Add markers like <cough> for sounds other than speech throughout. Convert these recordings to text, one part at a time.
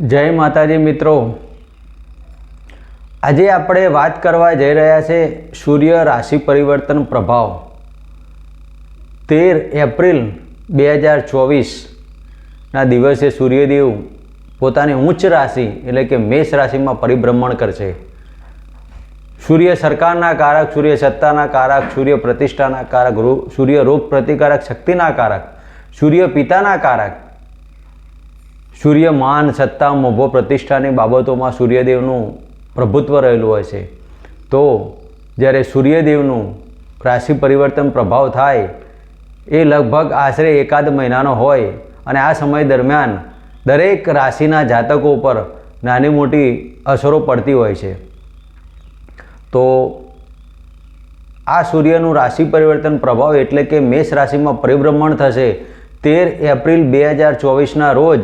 જય માતાજી મિત્રો. આજે આપણે વાત કરવા જઈ રહ્યા છે સૂર્ય રાશિ પરિવર્તન પ્રભાવ. તેર એપ્રિલ બે હજાર ચોવીસના દિવસે સૂર્યદેવ પોતાની ઉચ્ચ રાશિ એટલે કે મેષ રાશિમાં પરિભ્રમણ કરશે. સૂર્ય સરકારના કારક, સૂર્ય સત્તાના કારક, સૂર્ય પ્રતિષ્ઠાના કારક સૂર્ય રોગ પ્રતિકારક શક્તિના કારક, સૂર્ય પિતાના કારક સૂર્ય માન સત્તા મોભો પ્રતિષ્ઠાની બાબતોમાં સૂર્યદેવનું પ્રભુત્વ રહેલું હોય છે. તો જ્યારે સૂર્યદેવનું રાશિ પરિવર્તન પ્રભાવ થાય, એ લગભગ આશરે એકાદ મહિનાનો હોય અને આ સમય દરમિયાન દરેક રાશિના જાતકો ઉપર નાની મોટી અસરો પડતી હોય છે. તો આ સૂર્યનું રાશિ પરિવર્તન પ્રભાવ એટલે કે મેષ રાશિમાં પરિભ્રમણ થશે તેર એપ્રિલ બે હજાર ચોવીસના રોજ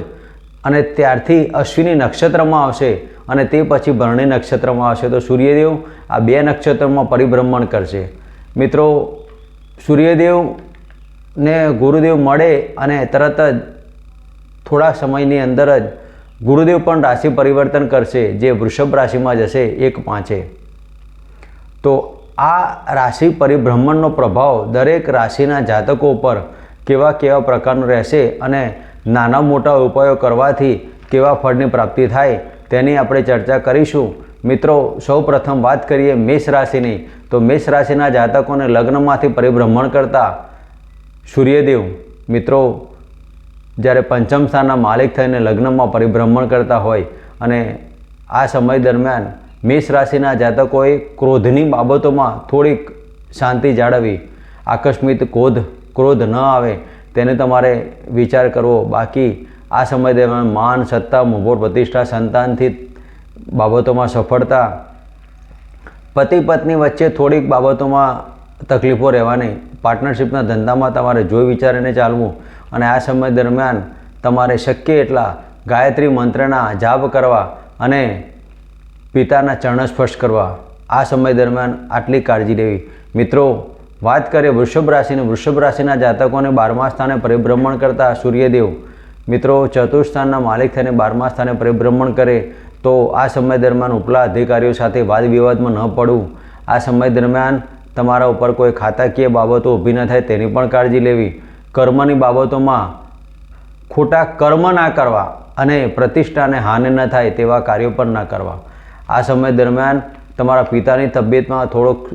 અને ત્યારથી અશ્વિની નક્ષત્રમાં આવશે અને તે પછી ભરણી નક્ષત્રમાં આવશે. તો સૂર્યદેવ આ બે નક્ષત્રમાં પરિભ્રમણ કરશે. મિત્રો, સૂર્યદેવને ગુરુદેવ મળે અને તરત જ થોડા સમયની અંદર જ ગુરુદેવ પણ રાશિ પરિવર્તન કરશે, જે વૃષભ રાશિમાં જશે, એક પાંચે. તો આ રાશિ પરિભ્રમણનો પ્રભાવ દરેક રાશિના જાતકો ઉપર કેવા કેવા પ્રકારનો રહેશે અને નાના મોટા ઉપાયો કરવાથી કેવા ફળની પ્રાપ્તિ થાય તેની આપણે ચર્ચા કરીશું. મિત્રો સૌ પ્રથમ વાત કરીએ મેષ રાશિની. તો મેષ રાશિના જાતકોને લગ્નમાંથી પરિભ્રમણ કરતા સૂર્યદેવ, મિત્રો, જ્યારે પંચમ સ્થાનના માલિક થઈને લગ્નમાં પરિભ્રમણ કરતા હોય અને આ સમય દરમિયાન મેષ રાશિના જાતકોએ ક્રોધની બાબતોમાં થોડીક શાંતિ જાળવવી આકસ્મિક ક્રોધ ક્રોધ ન આવે તેને તમારે વિચાર કરવો. બાકી આ સમય દરમિયાન માન, સત્તા મોભો પ્રતિષ્ઠા, સંતાનથી બાબતોમાં સફળતા, પતિ, પત્ની વચ્ચે થોડીક બાબતોમાં તકલીફો રહેવાની પાર્ટનરશિપના ધંધામાં તમારે જોઈ વિચારીને ચાલવું અને આ સમય દરમિયાન તમારે શક્ય એટલા ગાયત્રી મંત્રના જાપ કરવા અને પિતાના ચરણ સ્પર્શ કરવા. આ સમય દરમિયાન આટલી કાળજી લેવી. મિત્રો વાત કરીએ વૃષભ રાશિની. વૃષભ રાશિના જાતકોને બારમા સ્થાને પરિભ્રમણ કરતા સૂર્યદેવ. મિત્રો, ચતુર્થ સ્થાનના માલિક થઈને બારમા સ્થાને પરિભ્રમણ કરે તો આ સમય દરમિયાન ઉપલા અધિકારીઓ સાથે વાદ વિવાદમાં ન પડવું. આ સમય દરમિયાન તમારા ઉપર કોઈ ખાતાકીય બાબતો ઊભી ન થાય તેની પણ કાળજી લેવી. કર્મની બાબતોમાં ખોટા કર્મ ના કરવા અને પ્રતિષ્ઠાને હાનિ ન થાય તેવા કાર્યો પણ ન કરવા. આ સમય દરમિયાન તમારા પિતાની તબિયતમાં થોડોક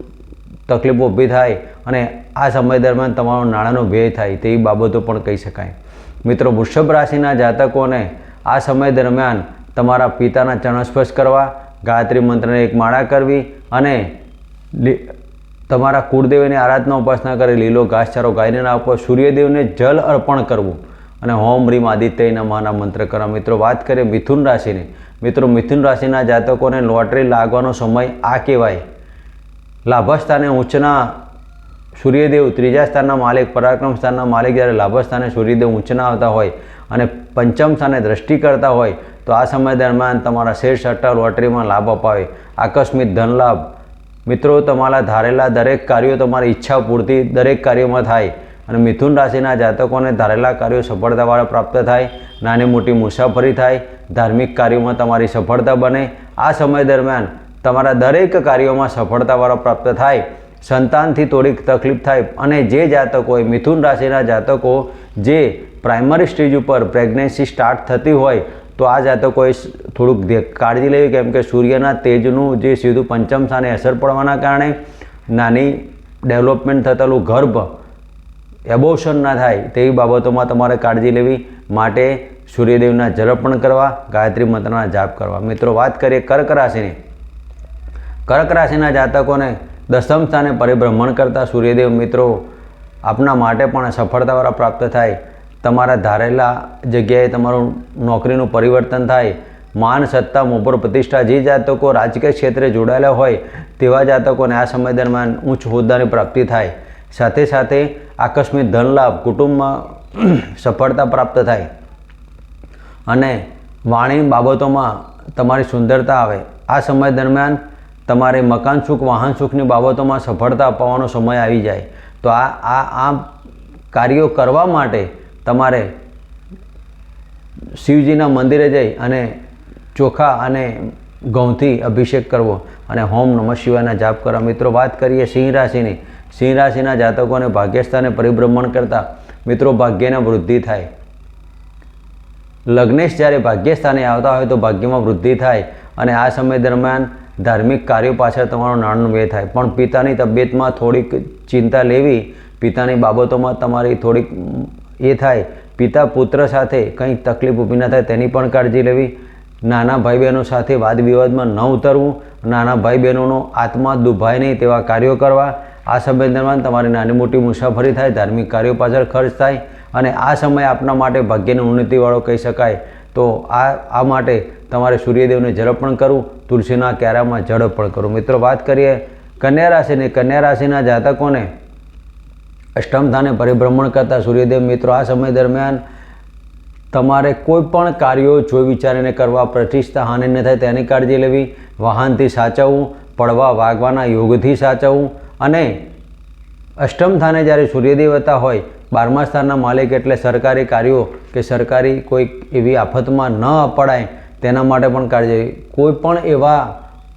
તકલીફો ઊભી થાય અને આ સમય દરમિયાન તમારો નાણાંનો વ્યય થાય તેવી બાબતો પણ કહી શકાય. મિત્રો, વૃષભ રાશિના જાતકોને આ સમય દરમિયાન તમારા પિતાના ચરણસ્પર્શ કરવા, ગાયત્રી મંત્રને એક માળા કરવી અને તમારા કુળદેવીની આરાધના ઉપાસના કરી લીલો ઘાસચારો ગાયને આપવો સૂર્યદેવને જલ અર્પણ કરવું અને હોમ રીમ આદિત્ય મહાના મંત્ર કરવા. મિત્રો, વાત કરીએ મિથુન રાશિની. મિત્રો, મિથુન રાશિના જાતકોને લોટરી લાગવાનો સમય આ કહેવાય. લાભસ્થાને ઉચ્ચના સૂર્યદેવ ત્રીજા સ્થાનના માલિક, પરાક્રમ સ્થાનના માલિક જ્યારે લાભ સ્થાને સૂર્યદેવ ઊંચના આવતા હોય અને પંચમ સ્થાને દ્રષ્ટિ કરતા હોય, તો આ સમય દરમિયાન તમારા શેર, સટ્ટા, લોટરીમાં લાભ અપાવે. આકસ્મિક ધન લાભ. મિત્રો, તમારા ધારેલા દરેક કાર્યો તમારી ઈચ્છા પૂરતી દરેક કાર્યોમાં થાય અને મિથુન રાશિના જાતકોને ધારેલા કાર્યો સફળતાવાળા પ્રાપ્ત થાય, નાની મોટી મુસાફરી થાય, ધાર્મિક કાર્યોમાં તમારી સફળતા બને. આ સમય દરમિયાન તમારા દરેક કાર્યોમાં સફળતાવાળા પ્રાપ્ત થાય, સંતાનથી થોડીક તકલીફ થાય અને જે જાતકોએ મિથુન રાશિના જાતકો જે પ્રાઇમરી સ્ટેજ ઉપર પ્રેગ્નન્સી સ્ટાર્ટ થતી હોય, તો આ જાતકોએ થોડુંક કાળજી લેવી કેમ કે સૂર્યના તેજનું જે સીધું પંચમ સ્થાને અસર પડવાના કારણે નાની ડેવલપમેન્ટ થતેલું ગર્ભ એબોશન ના થાય તેવી બાબતોમાં તમારે કાળજી લેવી, માટે સૂર્યદેવના જરપણ કરવા, ગાયત્રી મંત્રના જાપ કરવા. મિત્રો, વાત કરીએ કર્ક રાશિની. કર્ક રાશિના જાતકોને દસમ સ્થાને પરિભ્રમણ કરતા સૂર્યદેવ મિત્રો, આપના માટે પણ સફળતાવાળા પ્રાપ્ત થાય. તમારા ધારેલા જગ્યાએ તમારું નોકરીનું પરિવર્તન થાય. માન, સત્તા મોપર પ્રતિષ્ઠા જે જાતકો રાજકીય ક્ષેત્રે જોડાયેલા હોય, તેવા જાતકોને આ સમય દરમિયાન ઉચ્ચ હોદ્દાની પ્રાપ્તિ થાય. સાથે સાથે આકસ્મિક ધન લાભ કુટુંબમાં <clears throat> સફળતા પ્રાપ્ત થાય. અને વાણી બાબતોમાં તમારી સુંદરતા આવે. આ સમય દરમિયાન તમારે મકાન સુખ, વાહન સુખની બાબતોમાં સફળતા અપાવવાનો સમય આવી જાય. તો આ આ આ કાર્યો કરવા માટે તમારે શિવજીના મંદિરે જઈ અને ચોખા અને ઘઉંથી અભિષેક કરવો અને હોમ નમઃ શિવાયના જાપ કરવા. મિત્રો, વાત કરીએ સિંહ રાશિની. સિંહ રાશિના જાતકોને ભાગ્યસ્થાને પરિભ્રમણ કરતા મિત્રો, ભાગ્યના વૃદ્ધિ થાય. લગ્નેશ જ્યારે ભાગ્યસ્થાને આવતા હોય તો ભાગ્યમાં વૃદ્ધિ થાય અને આ સમય દરમિયાન ધાર્મિક કાર્યો પાછળ તમારો નાણાંનો વ્યય થાય. પણ પિતાની તબિયતમાં થોડીક ચિંતા લેવી, પિતાની બાબતોમાં તમારી થોડીક એ થાય. પિતા પુત્ર સાથે કંઈક તકલીફ ઊભી ન થાય તેની પણ કાળજી લેવી. નાના ભાઈ બહેનો સાથે વાદ વિવાદમાં ન ઉતરવું. નાના ભાઈ બહેનોનો આત્મા દુભાય નહીં તેવા કાર્યો કરવા. આ સમય દરમિયાન તમારી નાની મોટી મુસાફરી થાય, ધાર્મિક કાર્યો પાછળ ખર્ચ થાય અને આ સમય આપના માટે ભાગ્યની ઉન્નતિવાળો કહી શકાય. તો આ આ માટે તમારે સૂર્યદેવને જળ પણ કરવું, તુલસીના ક્યારામાં જળ પણ કરવું. મિત્રો, વાત કરીએ કન્યા રાશિની. કન્યા રાશિના જાતકોને અષ્ટમ સ્થાને પરિભ્રમણ કરતા સૂર્યદેવ, મિત્રો, આ સમય દરમિયાન તમારે કોઈ પણ કાર્યો જોઈ વિચારીને કરવા, પ્રતિષ્ઠા હાનિ ન થાય તેની કાળજી લેવી, વાહનથી સાચવવું, પડવા, વાગવાના યોગથી સાચવવું અને અષ્ટમ સ્થાને જ્યારે સૂર્યદેવતા હોય બારમા સ્થાનના માલિક એટલે સરકારી કાર્યો કે સરકારી કોઈક એવી આફતમાં ન પડાય તેના માટે પણ કાળજી. કોઈ પણ એવા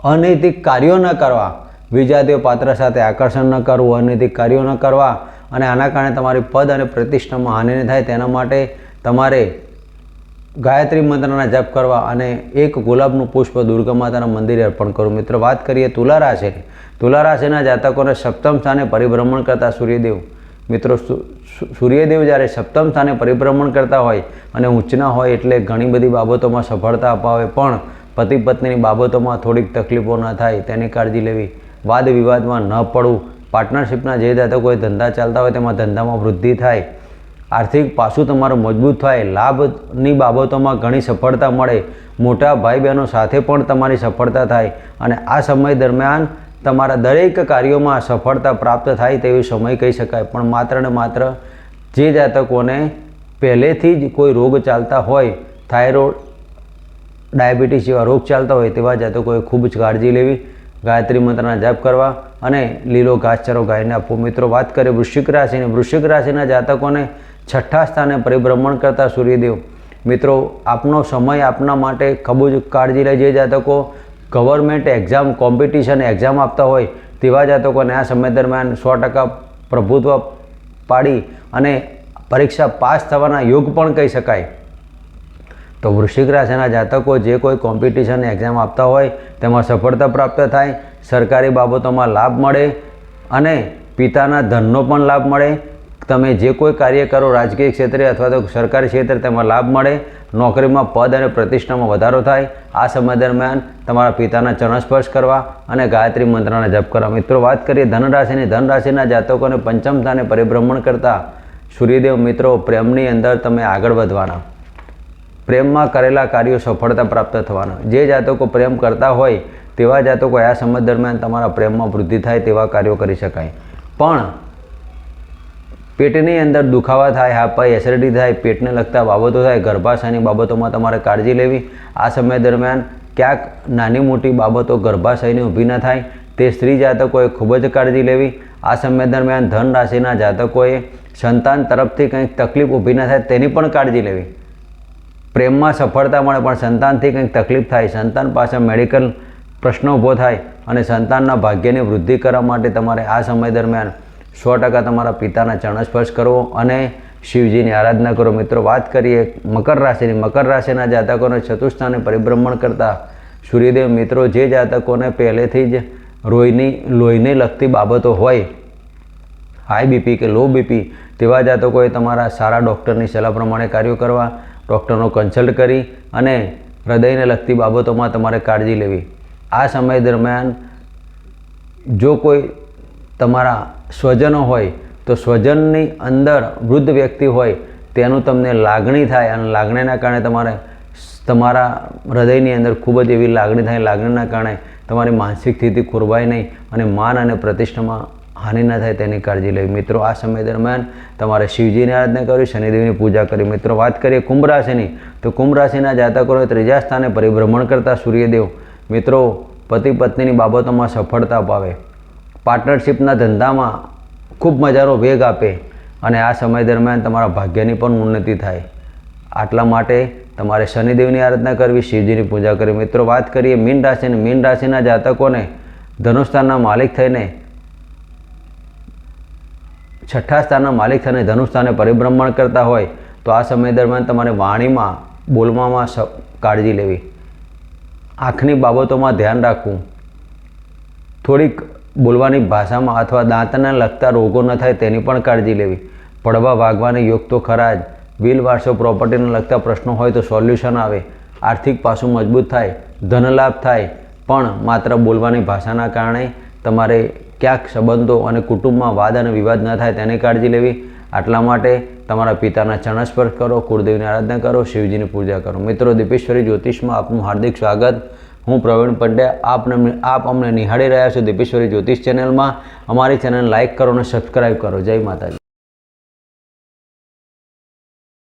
અનૈતિક કાર્યો ન કરવા, વિજાતીય પાત્ર સાથે આકર્ષણ ન કરવું, અનૈતિક કાર્યો ન કરવા અને આના કારણે તમારી પદ અને પ્રતિષ્ઠામાં હાનિ થાય તેના માટે તમારે ગાયત્રી મંત્રના જપ કરવા અને એક ગુલાબનું પુષ્પ દુર્ગા માતાના મંદિરે અર્પણ કરવું. મિત્રો, વાત કરીએ તુલા રાશિની. તુલા રાશિના જાતકોને સપ્તમ સ્થાને પરિભ્રમણ કરતા સૂર્યદેવ. મિત્રો સૂર્યદેવ જ્યારે સપ્તમ સ્થાને પરિભ્રમણ કરતા હોય અને ઊંચના હોય એટલે ઘણી બધી બાબતોમાં સફળતા અપાવે પણ પતિ પત્નીની બાબતોમાં થોડીક તકલીફો ન થાય તેની કાળજી લેવી. વાદ વિવાદમાં ન પડવું. પાર્ટનરશિપના જે જાતકોએ ધંધા ચાલતા હોય તેમાં ધંધામાં વૃદ્ધિ થાય. આર્થિક પાસું તમારું મજબૂત થાય. લાભની બાબતોમાં ઘણી સફળતા મળે. મોટા ભાઈ બહેનો સાથે પણ તમારી સફળતા થાય અને આ સમય દરમિયાન તમારા દરેક કાર્યોમાં સફળતા પ્રાપ્ત થાય તેવી સમય કહી શકાય. પણ માત્ર ને માત્ર જે જાતકોને પહેલેથી જ કોઈ રોગ ચાલતા હોય, થાઇરોઇડ, ડાયાબિટીસ જેવા રોગ ચાલતા હોય તેવા જાતકોએ ખૂબ જ કાળજી લેવી, ગાયત્રી મંત્રના જાપ કરવા અને લીલો ઘાસચારો ગાયને આપવો. મિત્રો, વાત કરીએ વૃશ્ચિક રાશિની. વૃશ્ચિક રાશિના જાતકોને છઠ્ઠા સ્થાને પરિભ્રમણ કરતા સૂર્યદેવ. મિત્રો, આપનો સમય આપના માટે ખૂબ જ કાળજી લે. જે જાતકો ગવર્મેન્ટ એક્ઝામ કોમ્પિટિશન એક્ઝામ આપતા હોય તેવા જાતકોને આ સમય દરમિયાન સો ટકા પ્રભુત્વ પાડી અને પરીક્ષા પાસ થવાના યોગ પણ કહી શકાય. તો વૃશ્ચિક રાશિના જાતકો જે કોઈ કોમ્પિટિશન એક્ઝામ આપતા હોય, તેમાં સફળતા પ્રાપ્ત થાય, સરકારી બાબતોમાં લાભ મળે અને પિતાના ધનનો પણ લાભ મળે. તમે જે કોઈ કાર્ય કરો રાજકીય ક્ષેત્રે અથવા તો સરકારી ક્ષેત્રે, તેમાં લાભ મળે. નોકરીમાં પદ અને પ્રતિષ્ઠામાં વધારો થાય, આ સમય દરમિયાન તમારા પિતાના ચરણસ્પર્શ કરવા અને ગાયત્રી મંત્રના જપ કરવા. મિત્રો, વાત કરીએ ધનરાશિની. ધનરાશિના જાતકોને પંચમ સ્થાને પરિભ્રમણ કરતા સૂર્યદેવ મિત્રો, પ્રેમની અંદર તમે આગળ વધવાના. પ્રેમમાં કરેલા કાર્યો સફળતા પ્રાપ્ત થવાના. જે જાતકો પ્રેમ કરતા હોય, તેવા જાતકો આ સમય દરમિયાન તમારા પ્રેમમાં વૃદ્ધિ થાય તેવા કાર્યો કરી શકાય. પણ પેટની અંદર દુખાવા થાય હાપાઈ એસિડિટી થાય, પેટને લગતા બાબતો થાય, ગર્ભાશયની બાબતોમાં તમારે કાળજી લેવી. આ સમય દરમિયાન ક્યાંક નાની મોટી બાબતો ગર્ભાશયની ઊભી ન થાય, તે સ્ત્રી જાતકોએ ખૂબ જ કાળજી લેવી. આ સમય દરમિયાન ધન રાશિના જાતકોએ સંતાન તરફથી કંઈક તકલીફ ઊભી ન થાય, તેની પણ કાળજી લેવી. પ્રેમમાં સફળતા મળે, પણ સંતાનથી કંઈક તકલીફ થાય. સંતાન પાસે મેડિકલ પ્રશ્ન ઊભો થાય અને સંતાનના ભાગ્યની વૃદ્ધિ કરવા માટે તમારે આ સમય દરમિયાન સો ટકા તમારા પિતાના ચરણસ્પર્શ કરવો અને શિવજીની આરાધના કરો. મિત્રો, વાત કરીએ મકર રાશિની. મકર રાશિના જાતકોને ચતુસ્થાને પરિભ્રમણ કરતા સૂર્યદેવ, મિત્રો, જે જાતકોને પહેલેથી જ રોહીની લોહીને લગતી બાબતો હોય હાઈ બીપી કે લો બીપી તેવા જાતકોએ તમારા સારા ડૉક્ટરની સલાહ પ્રમાણે કાર્યો કરવા, ડૉક્ટરનો કન્સલ્ટ કરી અને હૃદયને લગતી બાબતોમાં તમારે કાળજી લેવી. આ સમય દરમિયાન જો કોઈ તમારા સ્વજનો હોય, તો સ્વજનની અંદર વૃદ્ધ વ્યક્તિ હોય, તેનું તમને લાગણી થાય અને લાગણીના કારણે તમારે તમારા હૃદયની અંદર ખૂબ જ એવી લાગણી થાય. લાગણીના કારણે તમારી માનસિક સ્થિતિ ખોરવાય નહીં અને માન અને પ્રતિષ્ઠામાં હાનિ ન થાય તેની કાળજી લેવી. મિત્રો, આ સમય દરમિયાન તમારે શિવજીની આરાધના કરવી, શનિદેવની પૂજા કરવી. મિત્રો, વાત કરીએ કુંભ રાશિની, તો કુંભ રાશિના જાતકોને ત્રીજા સ્થાને પરિભ્રમણ કરતા સૂર્યદેવ. મિત્રો, પતિ પત્નીની બાબતોમાં સફળતા અપાવે. પાર્ટનરશિપના ધંધામાં ખૂબ મજાનો વેગ આપે અને આ સમય દરમિયાન તમારા ભાગ્યની પણ ઉન્નતિ થાય. આટલા માટે તમારે શનિદેવની આરાધના કરવી, શિવજીની પૂજા કરવી. મિત્રો, વાત કરીએ મીન રાશિની મીન રાશિના જાતકોને. ધનુષ્થાનના માલિક થઈને, છઠ્ઠા સ્થાનના માલિક થઈને ધનુષ્થાને પરિભ્રમણ કરતા હોય, તો આ સમય દરમિયાન તમારે વાણીમાં, બોલવામાં કાળજી લેવી. આંખની બાબતોમાં ધ્યાન રાખવું. થોડીક બોલવાની ભાષામાં અથવા દાંતને લગતા રોગો ન થાય તેની પણ કાળજી લેવી. પડવા વાગવાને યોગ તો ખરા જ. વિલ વારસો પ્રોપર્ટીને લગતા પ્રશ્નો હોય તો સોલ્યુશન આવે. આર્થિક પાસું મજબૂત થાય. ધનલાભ થાય. પણ માત્ર બોલવાની ભાષાના કારણે તમારે ક્યાંક સંબંધો અને કુટુંબમાં વાદ અને વિવાદ ન થાય તેની કાળજી લેવી. આટલા માટે તમારા પિતાના ચરણસ્પર્શ કરો, કુળદેવની આરાધના કરો, શિવજીની પૂજા કરો. મિત્રો, દીપેશ્વરી જ્યોતિષમાં આપનું હાર્દિક સ્વાગત. હું પ્રવીણ પંડ્યા આપને આપ અમને નિહાળી રહ્યા છો દીપેશ્વરી જ્યોતિષ ચેનલમાં અમારી ચેનલ લાઇક કરો અને સબસ્ક્રાઈબ કરો. જય માતાજી.